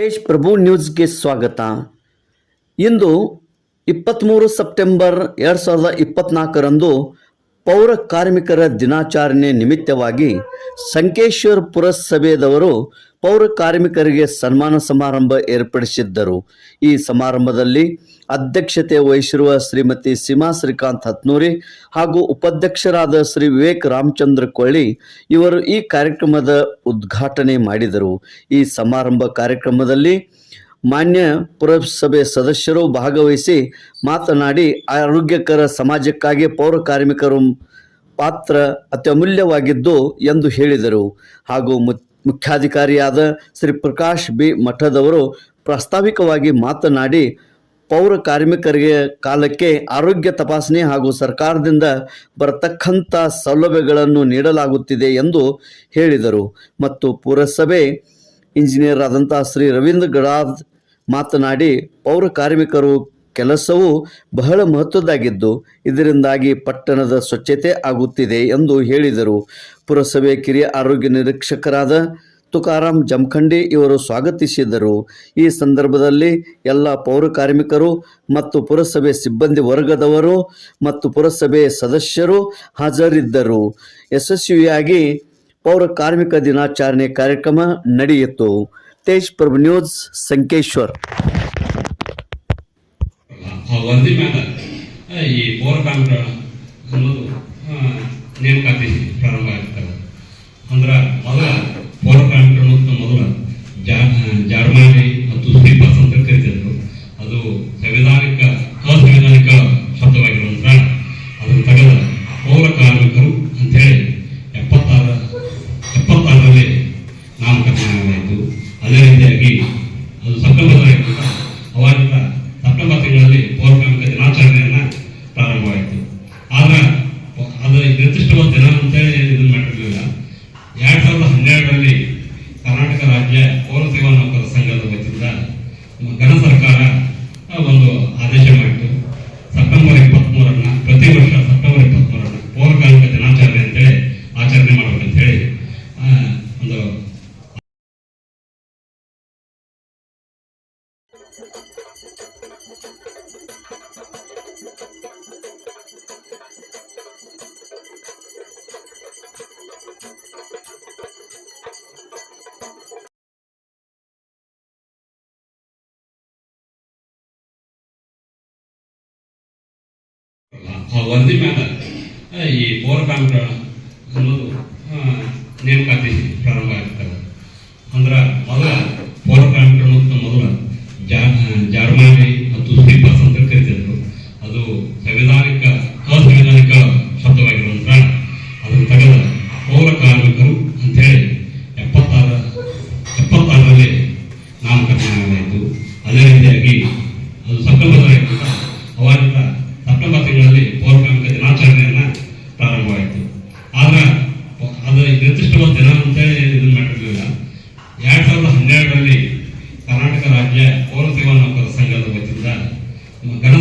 ತೇಜ್ ಪ್ರಭು ನ್ಯೂಸ್ಗೆ ಸ್ವಾಗತ. ಇಂದು ಇಪ್ಪತ್ತ್ಮೂರು ಸೆಪ್ಟೆಂಬರ್ ಎರಡು ಸಾವಿರದ ಇಪ್ಪತ್ತ್ನಾಲ್ಕರಂದು ಪೌರ ಕಾರ್ಮಿಕರ ದಿನಾಚರಣೆ ನಿಮಿತ್ತವಾಗಿ ಸಂಕೇಶ್ವರ್ ಪುರಸಭೆದವರು ಪೌರ ಕಾರ್ಮಿಕರಿಗೆ ಸನ್ಮಾನ ಸಮಾರಂಭ ಏರ್ಪಡಿಸಿದ್ದರು. ಈ ಸಮಾರಂಭದಲ್ಲಿ ಅಧ್ಯಕ್ಷತೆ ವಹಿಸಿರುವ ಶ್ರೀಮತಿ ಸೀಮಾ ಶ್ರೀಕಾಂತ್ ಹತ್ನೂರಿ ಹಾಗೂ ಉಪಾಧ್ಯಕ್ಷರಾದ ಶ್ರೀ ವಿವೇಕ್ ರಾಮಚಂದ್ರ ಕೊಳ್ಳಿ ಇವರು ಈ ಕಾರ್ಯಕ್ರಮದ ಉದ್ಘಾಟನೆ ಮಾಡಿದರು. ಈ ಸಮಾರಂಭ ಕಾರ್ಯಕ್ರಮದಲ್ಲಿ ಮಾನ್ಯ ಪುರಸಭೆ ಸದಸ್ಯರು ಭಾಗವಹಿಸಿ ಮಾತನಾಡಿ, ಆರೋಗ್ಯಕರ ಸಮಾಜಕ್ಕಾಗಿ ಪೌರ ಕಾರ್ಮಿಕರು ಪಾತ್ರ ಅತ್ಯಮೂಲ್ಯವಾಗಿದ್ದು ಎಂದು ಹೇಳಿದರು. ಹಾಗೂ ಮುಖ್ಯಾಧಿಕಾರಿಯಾದ ಶ್ರೀ ಪ್ರಕಾಶ್ ಬಿ ಮಠದವರು ಪ್ರಾಸ್ತಾವಿಕವಾಗಿ ಮಾತನಾಡಿ, ಪೌರ ಕಾರ್ಮಿಕರಿಗೆ ಕಾಲಕ್ಕೆ ಆರೋಗ್ಯ ತಪಾಸಣೆ ಹಾಗೂ ಸರ್ಕಾರದಿಂದ ಬರತಕ್ಕಂಥ ಸೌಲಭ್ಯಗಳನ್ನು ನೀಡಲಾಗುತ್ತಿದೆ ಎಂದು ಹೇಳಿದರು. ಮತ್ತು ಪುರಸಭೆ ಇಂಜಿನಿಯರ್ ಆದಂಥ ಶ್ರೀ ರವೀಂದ್ರ ಗಡಾದ್ ಮಾತನಾಡಿ, ಪೌರ ಕಾರ್ಮಿಕರು ಕೆಲಸವು ಬಹಳ ಮಹತ್ವದ್ದಾಗಿದ್ದು, ಇದರಿಂದಾಗಿ ಪಟ್ಟಣದ ಸ್ವಚ್ಛತೆ ಆಗುತ್ತಿದೆ ಎಂದು ಹೇಳಿದರು. ಪುರಸಭೆ ಕಿರಿಯ ಆರೋಗ್ಯ ನಿರೀಕ್ಷಕರಾದ ತುಕಾರಾಮ್ ಜಮಖಂಡಿ ಇವರು ಸ್ವಾಗತಿಸಿದರು. ಈ ಸಂದರ್ಭದಲ್ಲಿ ಎಲ್ಲ ಪೌರ ಕಾರ್ಮಿಕರು ಮತ್ತು ಪುರಸಭೆ ಸಿಬ್ಬಂದಿ ವರ್ಗದವರು ಮತ್ತು ಪುರಸಭೆ ಸದಸ್ಯರು ಹಾಜರಿದ್ದರು. ಯಶಸ್ವಿಯಾಗಿ ಪೌರ ಕಾರ್ಮಿಕ ದಿನಾಚರಣೆ ಕಾರ್ಯಕ್ರಮ ನಡೆಯಿತು. ತೇಜ್ ಪ್ರಭು ನ್ಯೂಸ್, ಸಂಕೇಶ್ವರ್. ಆ ವರದಿ ಮ್ಯಾಲ ಆ, ಈ ಪೌರ ವರದಿ ಮೇಲೆ ಈ ಪೌರ ಕಾರ್ಮಿಕರ ಅನ್ನೋದು ನೇಮಕಾತಿ ಪ್ರಾರಂಭ ಆಗ್ತದೆ. ಅಂದ್ರೆ ಮೊದಲ ಎರಡ್ ಸಾವಿರದ ಹನ್ನೆರಡರಲ್ಲಿ ಕರ್ನಾಟಕ ರಾಜ್ಯ ಪೌರ ಸೇವಾ ನೌಕರ ಸಂಘದ ವತಿಯಿಂದ ಘನ